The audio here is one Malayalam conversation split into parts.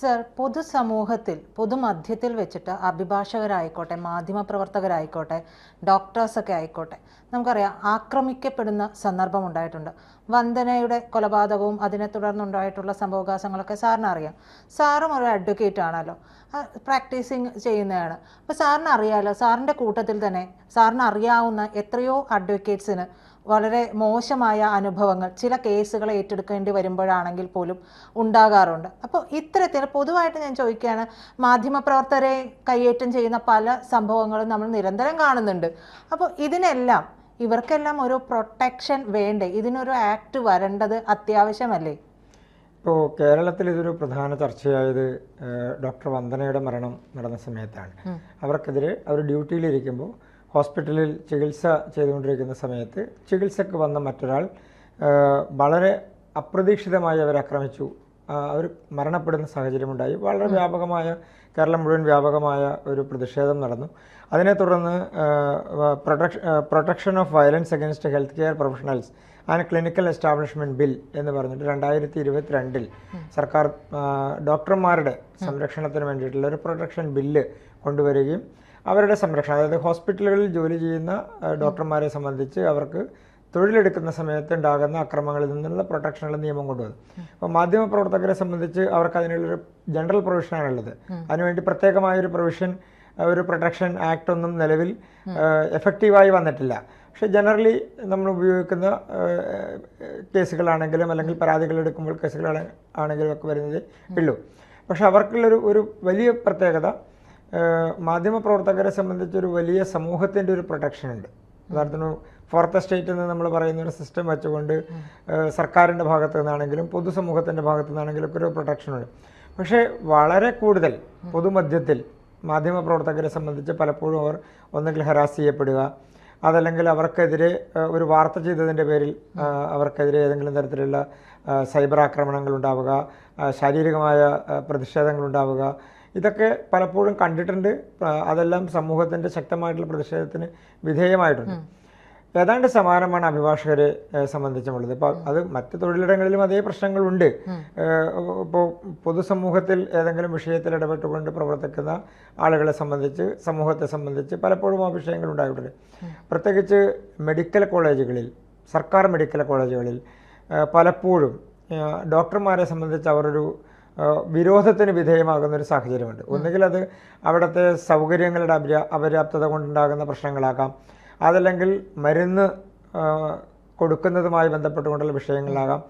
സർ പൊതുസമൂഹത്തിൽ പൊതുമധ്യത്തിൽ വെച്ചിട്ട് അഭിഭാഷകരായിക്കോട്ടെ മാധ്യമപ്രവർത്തകരായിക്കോട്ടെ ഡോക്ടേഴ്സൊക്കെ ആയിക്കോട്ടെ നമുക്കറിയാം ആക്രമിക്കപ്പെടുന്ന സന്ദർഭം ഉണ്ടായിട്ടുണ്ട്. വന്ദനയുടെ കൊലപാതകവും അതിനെ തുടർന്നുണ്ടായിട്ടുള്ള സംഭവകാശങ്ങളൊക്കെ സാറിന് അറിയാം. സാറും ഒരു അഡ്വക്കേറ്റ് ആണല്ലോ. പ്രാക്ടീസിങ് ചെയ്യുന്നതാണ്. അപ്പോൾ സാറിന് അറിയാലോ സാറിന്റെ കൂട്ടത്തിൽ തന്നെ സാറിന് അറിയാവുന്ന എത്രയോ അഡ്വക്കേറ്റ്സിന് വളരെ മോശമായ അനുഭവങ്ങൾ ചില കേസുകൾ ഏറ്റെടുക്കേണ്ടി വരുമ്പോഴാണെങ്കിൽ പോലും ഉണ്ടാകാറുണ്ട്. അപ്പോൾ ഇത്തരത്തിൽ പൊതുവായിട്ട് ഞാൻ ചോദിക്കുകയാണ് മാധ്യമപ്രവർത്തകരെ കയ്യേറ്റം ചെയ്യുന്ന പല സംഭവങ്ങളും നമ്മൾ നിരന്തരം കാണുന്നുണ്ട്. അപ്പോൾ ഇതിനെല്ലാം ഇവർക്കെല്ലാം ഒരു പ്രൊട്ടക്ഷൻ വേണ്ടേ? ഇതിനൊരു ആക്ട് വരേണ്ടത് അത്യാവശ്യമല്ലേ? ഇപ്പോൾ കേരളത്തിൽ ഇതൊരു പ്രധാന ചർച്ചയായത് ഡോക്ടർ വന്ദനയുടെ മരണം നടന്ന സമയത്താണ്. അവർക്കെതിരെ അവർ ഡ്യൂട്ടിയിലിരിക്കുമ്പോൾ ഹോസ്പിറ്റലിൽ ചികിത്സ ചെയ്തുകൊണ്ടിരിക്കുന്ന സമയത്ത് ചികിത്സക്ക് വന്ന മറ്റൊരാൾ വളരെ അപ്രതീക്ഷിതമായി അവരെ ആക്രമിച്ചു. അവർ മരണപ്പെടുന്ന സാഹചര്യമുണ്ടായി. വളരെ വ്യാപകമായ കേരളം മുഴുവൻ വ്യാപകമായ ഒരു പ്രതിഷേധം നടന്നു. അതിനെ തുടർന്ന് protection protection of violence against health care professionals and clinical establishment bill എന്ന് പറഞ്ഞിട്ട് രണ്ടായിരത്തി ഇരുപത്തിരണ്ടിൽ സർക്കാർ ഡോക്ടർമാരുടെ സംരക്ഷണത്തിന് വേണ്ടിയിട്ടുള്ള ഒരു പ്രൊട്ടക്ഷൻ ബില്ല് കൊണ്ടുവരികയും അവരുടെ സംരക്ഷണം അതായത് ഹോസ്പിറ്റലുകളിൽ ജോലി ചെയ്യുന്ന ഡോക്ടർമാരെ സംബന്ധിച്ച് അവർക്ക് തൊഴിലെടുക്കുന്ന സമയത്ത് ഉണ്ടാകുന്ന അക്രമങ്ങളിൽ നിന്നുള്ള പ്രൊട്ടക്ഷനുള്ള നിയമം കൊണ്ടുവന്നു. അപ്പോൾ മാധ്യമപ്രവർത്തകരെ സംബന്ധിച്ച് അവർക്ക് അതിനുള്ളൊരു ജനറൽ പ്രൊവിഷനാണുള്ളത്. അതിനുവേണ്ടി പ്രത്യേകമായൊരു പ്രൊവിഷൻ ഒരു പ്രൊട്ടക്ഷൻ ആക്ട് ഒന്നും നിലവിൽ എഫക്റ്റീവായി വന്നിട്ടില്ല. പക്ഷേ ജനറലി നമ്മൾ ഉപയോഗിക്കുന്ന കേസുകളാണെങ്കിലും അല്ലെങ്കിൽ പരാതികൾ എടുക്കുമ്പോൾ കേസുകളാണെങ്കിലും ഒക്കെ വരുന്നതേ ഉള്ളൂ. പക്ഷെ അവർക്കുള്ളൊരു ഒരു വലിയ പ്രത്യേകത മാധ്യമപ്രവർത്തകരെ സംബന്ധിച്ചൊരു വലിയ സമൂഹത്തിന്റെ ഒരു പ്രൊട്ടക്ഷൻ ഉണ്ട്. ഉദാഹരണത്തിന് ഫോർത്ത് എസ്റ്റേറ്റ് എന്ന് നമ്മൾ പറയുന്ന ഒരു സിസ്റ്റം വെച്ചുകൊണ്ട് സർക്കാരിന്റെ ഭാഗത്തു നിന്നാണെങ്കിലും പൊതുസമൂഹത്തിന്റെ ഭാഗത്തു നിന്നാണെങ്കിലും ഒക്കെ ഒരു പ്രൊട്ടക്ഷൻ ഉണ്ട്. പക്ഷേ വളരെ കൂടുതൽ പൊതുമധ്യത്തിൽ മാധ്യമപ്രവർത്തകരെ സംബന്ധിച്ച് പലപ്പോഴും അവർ ഒന്നുകിൽ ഹരാസ് ചെയ്യപ്പെടുക അതല്ലെങ്കിൽ അവർക്കെതിരെ ഒരു വാർത്ത ചെയ്തതിന്റെ പേരിൽ അവർക്കെതിരെ ഏതെങ്കിലും തരത്തിലുള്ള സൈബർ ആക്രമണങ്ങൾ ഉണ്ടാവുക ശാരീരികമായ പ്രതിഷേധങ്ങൾ ഉണ്ടാവുക ഇതൊക്കെ പലപ്പോഴും കണ്ടിട്ടുണ്ട്. അതെല്ലാം സമൂഹത്തിന്റെ ശക്തമായിട്ടുള്ള പ്രതിഷേധത്തിന് വിധേയമായിട്ടുണ്ട്. ഏതാണ്ട് സമാനമാണ് അഭിഭാഷകരെ സംബന്ധിച്ചുള്ളത് ഇപ്പോൾ അത് മറ്റ് തൊഴിലിടങ്ങളിലും അതേ പ്രശ്നങ്ങളുണ്ട്. ഇപ്പോൾ പൊതുസമൂഹത്തിൽ ഏതെങ്കിലും വിഷയത്തിൽ ഇടപെട്ടുകൊണ്ട് പ്രവർത്തിക്കുന്ന ആളുകളെ സംബന്ധിച്ച് സമൂഹത്തെ സംബന്ധിച്ച് പലപ്പോഴും ആ വിഷയങ്ങൾ ഉണ്ടായിട്ടുണ്ട്. പ്രത്യേകിച്ച് മെഡിക്കൽ കോളേജുകളിൽ സർക്കാർ മെഡിക്കൽ കോളേജുകളിൽ പലപ്പോഴും ഡോക്ടർമാരെ സംബന്ധിച്ച് അവരൊരു വിരോധത്തിന് വിധേയമാകുന്ന ഒരു സാഹചര്യമുണ്ട്. ഒന്നുകിൽ അത് അവിടുത്തെ സൗകര്യങ്ങളുടെ അപര്യാ അപര്യാപ്തത കൊണ്ടുണ്ടാകുന്ന പ്രശ്നങ്ങളാകാം. അതല്ലെങ്കിൽ മരുന്ന് കൊടുക്കുന്നതുമായി ബന്ധപ്പെട്ടുകൊണ്ടുള്ള വിഷയങ്ങളാകാം.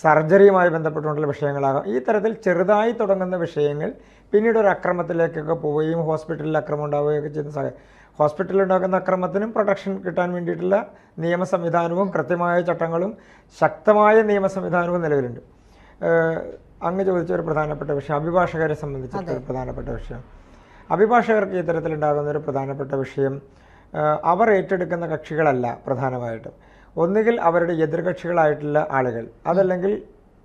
സർജറിയുമായി ബന്ധപ്പെട്ടുകൊണ്ടുള്ള വിഷയങ്ങളാകാം. ഈ തരത്തിൽ ചെറുതായി തുടങ്ങുന്ന വിഷയങ്ങൾ പിന്നീട് ഒരു അക്രമത്തിലേക്കൊക്കെ പോവുകയും ഹോസ്പിറ്റലിൽ അക്രമം ഉണ്ടാവുകയൊക്കെ ചെയ്യുന്ന സാഹചര്യം ഹോസ്പിറ്റലിൽ ഉണ്ടാക്കുന്ന അക്രമത്തിനും പ്രൊട്ടക്ഷൻ കിട്ടാൻ വേണ്ടിയിട്ടുള്ള നിയമ സംവിധാനവും കൃത്യമായ ചട്ടങ്ങളും ശക്തമായ നിയമ സംവിധാനവും നിലവിലുണ്ട്. അങ്ങ് ചോദിച്ച ഒരു പ്രധാനപ്പെട്ട വിഷയം അഭിഭാഷകരെ സംബന്ധിച്ചിട്ട് ഒരു പ്രധാനപ്പെട്ട വിഷയം. അഭിഭാഷകർക്ക് ഇത്തരത്തിലുണ്ടാകുന്ന ഒരു പ്രധാനപ്പെട്ട വിഷയം അവർ ഏറ്റെടുക്കുന്ന കക്ഷികളല്ല പ്രധാനമായിട്ടും. ഒന്നുകിൽ അവരുടെ എതിർകക്ഷികളായിട്ടുള്ള ആളുകൾ അതല്ലെങ്കിൽ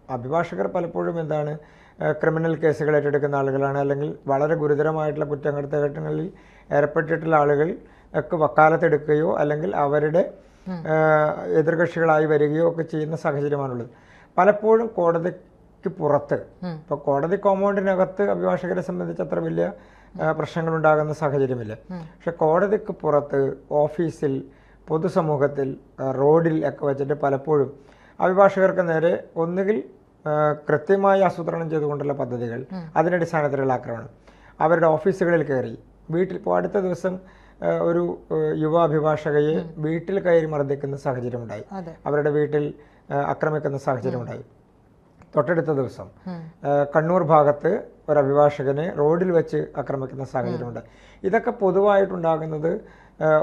അഭിഭാഷകർ പലപ്പോഴും എന്താണ് ക്രിമിനൽ കേസുകൾ ഏറ്റെടുക്കുന്ന ആളുകളാണ് അല്ലെങ്കിൽ വളരെ ഗുരുതരമായിട്ടുള്ള കുറ്റകൃത്യങ്ങളിൽ ഏർപ്പെട്ടിട്ടുള്ള ആളുകൾ ഒക്കെ വക്കാലത്തെടുക്കുകയോ അല്ലെങ്കിൽ അവരുടെ എതിർകക്ഷികളായി വരികയോ ഒക്കെ ചെയ്യുന്ന സാഹചര്യമാണുള്ളത്. പലപ്പോഴും കോടതിക്ക് പുറത്ത്. ഇപ്പോൾ കോടതി കോമ്പൗണ്ടിനകത്ത് അഭിഭാഷകരെ സംബന്ധിച്ച് അത്ര വലിയ പ്രശ്നങ്ങൾ ഉണ്ടാകുന്ന സാഹചര്യമില്ല. പക്ഷെ കോടതിക്ക് പുറത്ത് ഓഫീസിൽ പൊതുസമൂഹത്തിൽ റോഡിൽ ഒക്കെ വെച്ചിട്ട് പലപ്പോഴും അഭിഭാഷകർക്ക് നേരെ ഒന്നുകിൽ കൃത്യമായി ആസൂത്രണം ചെയ്തുകൊണ്ടുള്ള പദ്ധതികൾ അതിന്റെ അടിസ്ഥാനത്തിലുള്ള ആക്രമണം. അവരുടെ ഓഫീസുകളിൽ കയറി വീട്ടിൽ ഇപ്പോൾ അടുത്ത ദിവസം ഒരു യുവ അഭിഭാഷകയെ വീട്ടിൽ കയറി മർദ്ദിക്കുന്ന സാഹചര്യമുണ്ടായി. അവരുടെ വീട്ടിൽ ആക്രമിക്കുന്ന സാഹചര്യമുണ്ടായി. തൊട്ടടുത്ത ദിവസം. കണ്ണൂർ ഭാഗത്ത് ഒരു അഭിഭാഷകനെ റോഡിൽ വെച്ച് ആക്രമിക്കുന്ന സാഹചര്യമുണ്ട്. ഇതൊക്കെ പൊതുവായിട്ടുണ്ടാകുന്നത്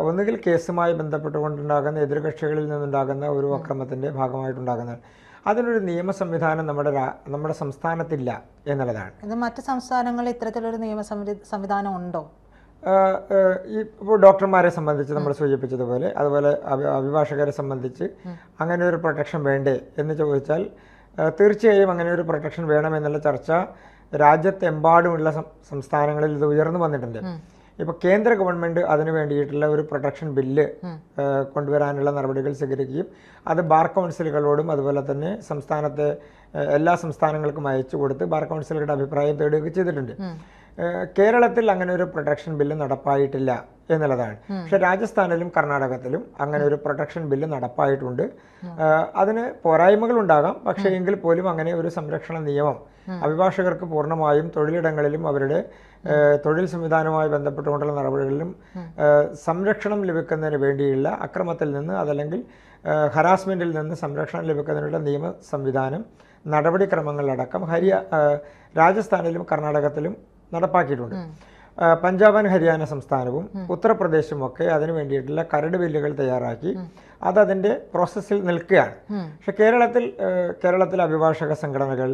ഒന്നുകിൽ കേസുമായി ബന്ധപ്പെട്ടുകൊണ്ടുണ്ടാകുന്ന എതിർകക്ഷികളിൽ നിന്നുണ്ടാകുന്ന ഒരു അക്രമത്തിന്റെ ഭാഗമായിട്ടുണ്ടാകുന്നത്. അതിനൊരു നിയമ സംവിധാനം നമ്മുടെ നമ്മുടെ സംസ്ഥാനത്തില്ല എന്നുള്ളതാണ്. ഇത് മറ്റ് സംസ്ഥാനങ്ങളിൽ ഇത്തരത്തിലൊരു നിയമ സംവിധാനം ഉണ്ടോ? ഈ ഇപ്പോൾ ഡോക്ടർമാരെ സംബന്ധിച്ച് നമ്മൾ സൂചിപ്പിച്ചതുപോലെ അതുപോലെ അഭിഭാഷകരെ സംബന്ധിച്ച് അങ്ങനെ ഒരു പ്രൊട്ടക്ഷൻ വേണ്ടേ എന്ന് ചോദിച്ചാൽ തീർച്ചയായും അങ്ങനെ ഒരു പ്രൊട്ടക്ഷൻ വേണമെന്നുള്ള ചർച്ച രാജ്യത്തെമ്പാടുമുള്ള സംസ്ഥാനങ്ങളിൽ ഇത് ഉയർന്നു വന്നിട്ടുണ്ട്. ഇപ്പോൾ കേന്ദ്ര ഗവൺമെന്റ് അതിന് വേണ്ടിയിട്ടുള്ള ഒരു പ്രൊട്ടക്ഷൻ ബില്ല് കൊണ്ടുവരാനുള്ള നടപടികൾ സ്വീകരിക്കുകയും അത് ബാർ കൗൺസിലുകളോടും അതുപോലെ തന്നെ സംസ്ഥാനത്തെ എല്ലാ സംസ്ഥാനങ്ങൾക്കും അയച്ചു കൊടുത്ത് ബാർ കൗൺസിലുകളുടെ അഭിപ്രായം തേടുകയൊക്കെ ചെയ്തിട്ടുണ്ട്. കേരളത്തിൽ അങ്ങനെ ഒരു പ്രൊട്ടക്ഷൻ ബില്ല് നടപ്പായിട്ടില്ല എന്നുള്ളതാണ്. പക്ഷെ രാജസ്ഥാനിലും കർണാടകത്തിലും അങ്ങനെ ഒരു പ്രൊട്ടക്ഷൻ ബില്ല് നടപ്പായിട്ടുണ്ട്. അതിന് പോരായ്മകൾ ഉണ്ടാകാം. പക്ഷേ എങ്കിൽ പോലും അങ്ങനെ ഒരു സംരക്ഷണ നിയമം അഭിഭാഷകർക്ക് പൂർണമായും തൊഴിലിടങ്ങളിലും അവരുടെ തൊഴിൽ സംവിധാനവുമായി ബന്ധപ്പെട്ടുകൊണ്ടുള്ള നടപടികളിലും സംരക്ഷണം ലഭിക്കുന്നതിന് വേണ്ടിയുള്ള അക്രമത്തിൽ നിന്ന് അതല്ലെങ്കിൽ ഹരാസ്മെന്റിൽ നിന്ന് സംരക്ഷണം ലഭിക്കുന്നതിനുള്ള നിയമ സംവിധാനം നടപടിക്രമങ്ങളിലടക്കം ഹരിയ രാജസ്ഥാനിലും കർണാടകത്തിലും നടപ്പാക്കിയിട്ടുണ്ട്. പഞ്ചാബും ആൻഡ് ഹരിയാന സംസ്ഥാനവും ഉത്തർപ്രദേശും ഒക്കെ അതിനു വേണ്ടിയിട്ടുള്ള കരട് ബില്ലുകൾ തയ്യാറാക്കി അത് അതിന്റെ പ്രോസസ്സിൽ നിൽക്കുകയാണ്. പക്ഷെ കേരളത്തിൽ കേരളത്തിലെ അഭിഭാഷക സംഘടനകൾ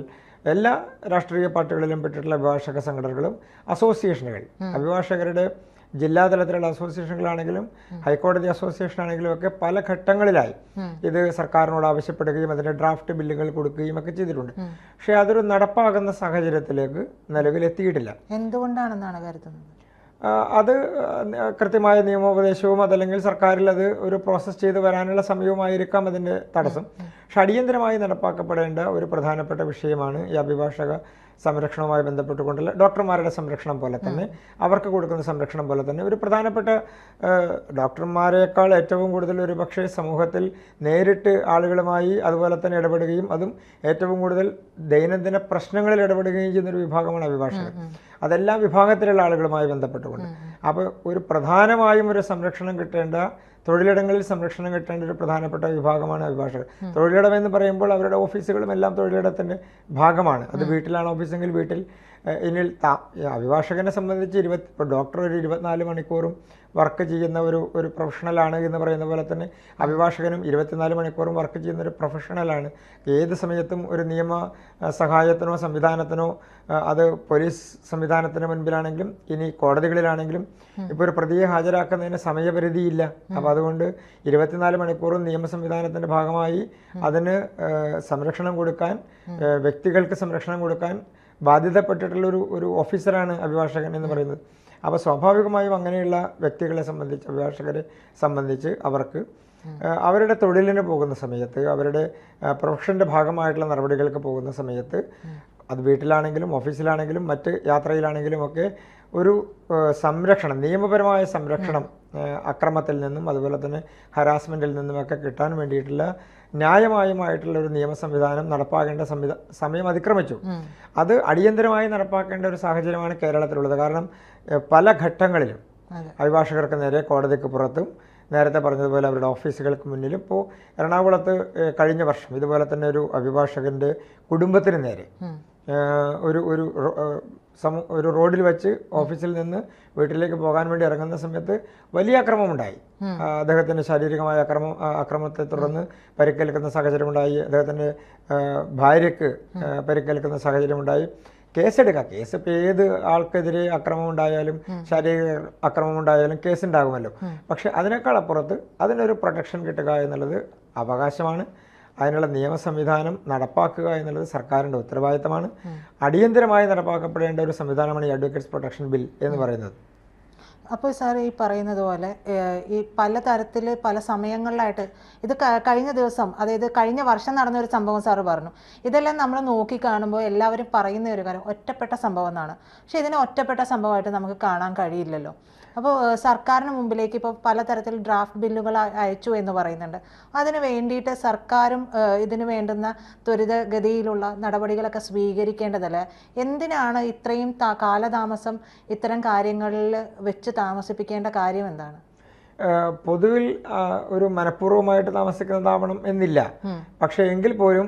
എല്ലാ രാഷ്ട്രീയ പാർട്ടികളിലും പെട്ടിട്ടുള്ള അഭിഭാഷക സംഘടനകളും അസോസിയേഷനുകൾ അഭിഭാഷകരുടെ ജില്ലാതലത്തിലുള്ള അസോസിയേഷനുകളാണെങ്കിലും ഹൈക്കോടതി അസോസിയേഷൻ ആണെങ്കിലും ഒക്കെ പല ഘട്ടങ്ങളിലായി ഇത് സർക്കാരിനോട് ആവശ്യപ്പെടുകയും അതിന്റെ ഡ്രാഫ്റ്റ് ബില്ലുകൾ കൊടുക്കുകയും ഒക്കെ ചെയ്തിട്ടുണ്ട്. പക്ഷേ അതൊരു നടപ്പാകുന്ന സാഹചര്യത്തിലേക്ക് നിലവിൽ എത്തിയിട്ടില്ല എന്തുകൊണ്ടാണെന്നാണ് കരുതുന്നത്? അത് കൃത്യമായ നിയമോപദേശവും അതല്ലെങ്കിൽ സർക്കാരിൽ അത് ഒരു പ്രോസസ്സ് ചെയ്ത് വരാനുള്ള സമയവുമായിരിക്കാം അതിന്റെ തടസ്സം. പക്ഷെ അടിയന്തരമായി നടപ്പാക്കപ്പെടേണ്ട ഒരു പ്രധാനപ്പെട്ട വിഷയമാണ് ഈ അഭിഭാഷക സംരക്ഷണവുമായി ബന്ധപ്പെട്ടുകൊണ്ടുള്ള ഡോക്ടർമാരുടെ സംരക്ഷണം പോലെ തന്നെ അവർക്ക് കൊടുക്കുന്ന സംരക്ഷണം പോലെ തന്നെ ഒരു പ്രധാനപ്പെട്ട ഡോക്ടർമാരെക്കാൾ ഏറ്റവും കൂടുതൽ ഒരു പക്ഷേ സമൂഹത്തിൽ നേരിട്ട് ആളുകളുമായി അതുപോലെ തന്നെ ഇടപെടുകയും അതും ഏറ്റവും കൂടുതൽ ദൈനംദിന പ്രശ്നങ്ങളിൽ ഇടപെടുകയും ചെയ്യുന്ന ഒരു വിഭാഗമാണ് അഭിഭാഷകർ. അതെല്ലാം വിഭാഗത്തിലുള്ള ആളുകളുമായി ബന്ധപ്പെട്ടുകൊണ്ട്. അപ്പോൾ ഒരു പ്രധാനമായും ഒരു സംരക്ഷണം കിട്ടേണ്ട തൊഴിലിടങ്ങളിൽ സംരക്ഷണം കിട്ടേണ്ട ഒരു പ്രധാനപ്പെട്ട വിഭാഗമാണ് അഭിഭാഷകർ. തൊഴിലിടം എന്ന് പറയുമ്പോൾ അവരുടെ ഓഫീസുകളും എല്ലാം തൊഴിലിടത്തിന്റെ ഭാഗമാണ്. അത് വീട്ടിലാണ് ഓഫീസെങ്കിൽ വീട്ടിൽ ഇനി അഭിഭാഷകനെ സംബന്ധിച്ച് ഇരുപത്തി ഇപ്പോൾ ഡോക്ടർ ഒരു ഇരുപത്തിനാല് മണിക്കൂറും വർക്ക് ചെയ്യുന്ന ഒരു ഒരു പ്രൊഫഷണലാണ് എന്ന് പറയുന്ന പോലെ തന്നെ അഭിഭാഷകനും ഇരുപത്തിനാല് മണിക്കൂറും വർക്ക് ചെയ്യുന്ന ഒരു പ്രൊഫഷണലാണ് ഏത് സമയത്തും ഒരു നിയമ സഹായത്തിനോ സംവിധാനത്തിനോ അത് പോലീസ് സംവിധാനത്തിന് മുൻപിലാണെങ്കിലും ഇനി കോടതികളിലാണെങ്കിലും ഇപ്പോൾ ഒരു പ്രതിയെ ഹാജരാക്കുന്നതിന് സമയപരിധിയില്ല. അപ്പോൾ അതുകൊണ്ട് ഇരുപത്തിനാല് മണിക്കൂറും നിയമ സംവിധാനത്തിന്റെ ഭാഗമായി അതിന് സംരക്ഷണം കൊടുക്കാൻ വ്യക്തികൾക്ക് സംരക്ഷണം കൊടുക്കാൻ ബാധ്യതപ്പെട്ടിട്ടുള്ള ഒരു ഒരു ഓഫീസറാണ് അഭിഭാഷകൻ എന്ന് പറയുന്നത്. അപ്പോൾ സ്വാഭാവികമായും അങ്ങനെയുള്ള വ്യക്തികളെ സംബന്ധിച്ച് അഭിഭാഷകരെ സംബന്ധിച്ച് അവർക്ക് അവരുടെ തൊഴിലിന് പോകുന്ന സമയത്ത് അവരുടെ പ്രൊഫഷന്റെ ഭാഗമായിട്ടുള്ള നടപടികൾക്ക് പോകുന്ന സമയത്ത് അത് വീട്ടിലാണെങ്കിലും ഓഫീസിലാണെങ്കിലും മറ്റ് യാത്രയിലാണെങ്കിലും ഒക്കെ ഒരു സംരക്ഷണം നിയമപരമായ സംരക്ഷണം അക്രമത്തിൽ നിന്നും അതുപോലെ തന്നെ ഹരാസ്മെന്റിൽ നിന്നുമൊക്കെ കിട്ടാൻ വേണ്ടിയിട്ടുള്ള ന്യായമായുമായിട്ടുള്ള ഒരു നിയമ സംവിധാനം നടപ്പാക്കേണ്ട സംവിധ സമയം അതിക്രമിച്ചു. അത് അടിയന്തരമായി നടപ്പാക്കേണ്ട ഒരു സാഹചര്യമാണ് കേരളത്തിലുള്ളത്. കാരണം പല ഘട്ടങ്ങളിലും. അഭിഭാഷകർക്ക് നേരെ കോടതിക്ക് പുറത്തും നേരത്തെ പറഞ്ഞതുപോലെ അവരുടെ ഓഫീസുകൾക്ക് മുന്നിലും ഇപ്പോൾ എറണാകുളത്ത് കഴിഞ്ഞ വർഷം ഇതുപോലെ തന്നെ ഒരു അഭിഭാഷകന്റെ കുടുംബത്തിന് നേരെ ഒരു ഒരു സമൂ ഒരു റോഡിൽ വെച്ച് ഓഫീസിൽ നിന്ന് വീട്ടിലേക്ക് പോകാൻ വേണ്ടി ഇറങ്ങുന്ന സമയത്ത് വലിയ അക്രമമുണ്ടായി. ആ, അദ്ദേഹത്തിന് ശാരീരികമായ അക്രമം അക്രമത്തെ തുടർന്ന് പരിക്കേൽക്കുന്ന സാഹചര്യമുണ്ടായി. അദ്ദേഹത്തിന്റെ ഭാര്യയ്ക്ക് ആ, പരിക്കേൽക്കുന്ന സാഹചര്യമുണ്ടായി. കേസെടുക്കാം. കേസ് ഇപ്പോൾ ഏത് ആൾക്കെതിരെ അക്രമം ഉണ്ടായാലും ശാരീരിക അക്രമം ഉണ്ടായാലും കേസ് ഉണ്ടാകുമല്ലോ. പക്ഷെ അതിനേക്കാൾ അപ്പുറത്ത് അതിനൊരു പ്രൊട്ടക്ഷൻ കിട്ടുക എന്നുള്ളത് അവകാശമാണ്. അതിനുള്ള നിയമ സംവിധാനം നടപ്പാക്കുക എന്നുള്ളത് സർക്കാരിന്റെ ഉത്തരവാദിത്തമാണ്. അടിയന്തരമായി നടപ്പാക്കപ്പെടേണ്ട ഒരു സംവിധാനമാണ് ഈ അഡ്വക്കേറ്റ്സ് പ്രൊട്ടക്ഷൻ ബിൽ എന്ന് പറയുന്നത്. അപ്പോൾ സാർ ഈ പറയുന്നത് പോലെ ഈ പല തരത്തിൽ പല സമയങ്ങളിലായിട്ട് ഇത് കഴിഞ്ഞ ദിവസം അതായത് കഴിഞ്ഞ വർഷം നടന്ന ഒരു സംഭവം സാറ് പറഞ്ഞു. ഇതെല്ലാം നമ്മൾ നോക്കി കാണുമ്പോൾ എല്ലാവരും പറയുന്ന ഒരു കാര്യം ഒറ്റപ്പെട്ട സംഭവം എന്നാണ്. പക്ഷേ ഇതിനെ ഒറ്റപ്പെട്ട സംഭവമായിട്ട് നമുക്ക് കാണാൻ കഴിയില്ലല്ലോ. അപ്പോൾ സർക്കാരിന് മുമ്പിലേക്ക് ഇപ്പോൾ പലതരത്തിൽ ഡ്രാഫ്റ്റ് ബില്ലുകൾ അയച്ചു എന്ന് പറയുന്നുണ്ട്. അതിന് വേണ്ടിയിട്ട് സർക്കാരും ഇതിന് വേണ്ടുന്ന ത്വരിതഗതിയിലുള്ള നടപടികളൊക്കെ സ്വീകരിക്കേണ്ടതല്ലേ? എന്തിനാണ് ഇത്രയും കാലതാമസം ഇത്തരം കാര്യങ്ങളിൽ വെച്ച് താമസിപ്പിക്കേണ്ട കാര്യം എന്താണ്? പൊതുവിൽ ഒരു മനഃപൂർവമായിട്ട് താമസിക്കുന്നതാവണം എന്നില്ല. പക്ഷേ എങ്കിൽ പോലും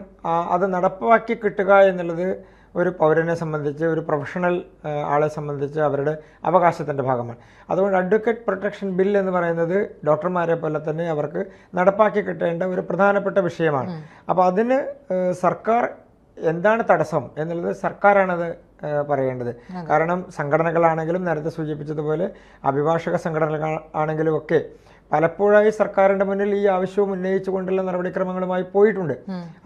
അത് നടപ്പാക്കി കിട്ടുക എന്നുള്ളത് ഒരു പൗരനെ സംബന്ധിച്ച് ഒരു പ്രൊഫഷണൽ ആളെ സംബന്ധിച്ച് അവരുടെ അവകാശത്തിന്റെ ഭാഗമാണ്. അതുകൊണ്ട് അഡ്വക്കേറ്റ് പ്രൊട്ടക്ഷൻ ബിൽ എന്ന് പറയുന്നത് ഡോക്ടർമാരെ പോലെ തന്നെ അവർക്ക് നടപ്പാക്കി കിട്ടേണ്ട ഒരു പ്രധാനപ്പെട്ട വിഷയമാണ്. അപ്പോൾ അതിന് സർക്കാർ എന്താണ് തടസ്സം എന്നുള്ളത് സർക്കാരാണത് പറയേണ്ടത്. കാരണം സംഘടനകളാണെങ്കിലും നേരത്തെ സൂചിപ്പിച്ചതുപോലെ അഭിഭാഷക സംഘടനകൾ ആണെങ്കിലും ഒക്കെ പലപ്പോഴായി സർക്കാരിന്റെ മുന്നിൽ ഈ ആവശ്യവും ഉന്നയിച്ചുകൊണ്ടുള്ള നടപടിക്രമങ്ങളുമായി പോയിട്ടുണ്ട്.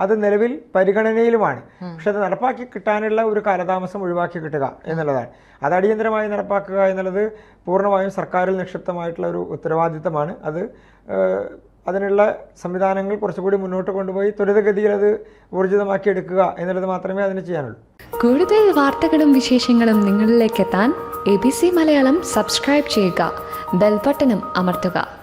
അത് നിലവിൽ പരിഗണനയിലുമാണ്. പക്ഷെ അത് നടപ്പാക്കി കിട്ടാനുള്ള ഒരു കാലതാമസം ഒഴിവാക്കി കിട്ടുക എന്നുള്ളതാണ്. അത് അടിയന്തരമായി നടപ്പാക്കുക എന്നുള്ളത് പൂർണമായും സർക്കാരിൽ നിക്ഷിപ്തമായിട്ടുള്ള ഒരു ഉത്തരവാദിത്തമാണ്. അത് അതിനുള്ള സംവിധാനങ്ങൾ കുറച്ചുകൂടി മുന്നോട്ട് കൊണ്ടുപോയി ത്വരിതഗതിയിൽ അത് ഊർജിതമാക്കി എടുക്കുക എന്നുള്ളത് മാത്രമേ അതിന് ചെയ്യാനുള്ളൂ. കൂടുതൽ വാർത്തകളും വിശേഷങ്ങളും നിങ്ങളിലേക്ക് എത്താൻ A B C Malayalam subscribe ചെയ്യുക. ബെൽബട്ടനും അമർത്തുക.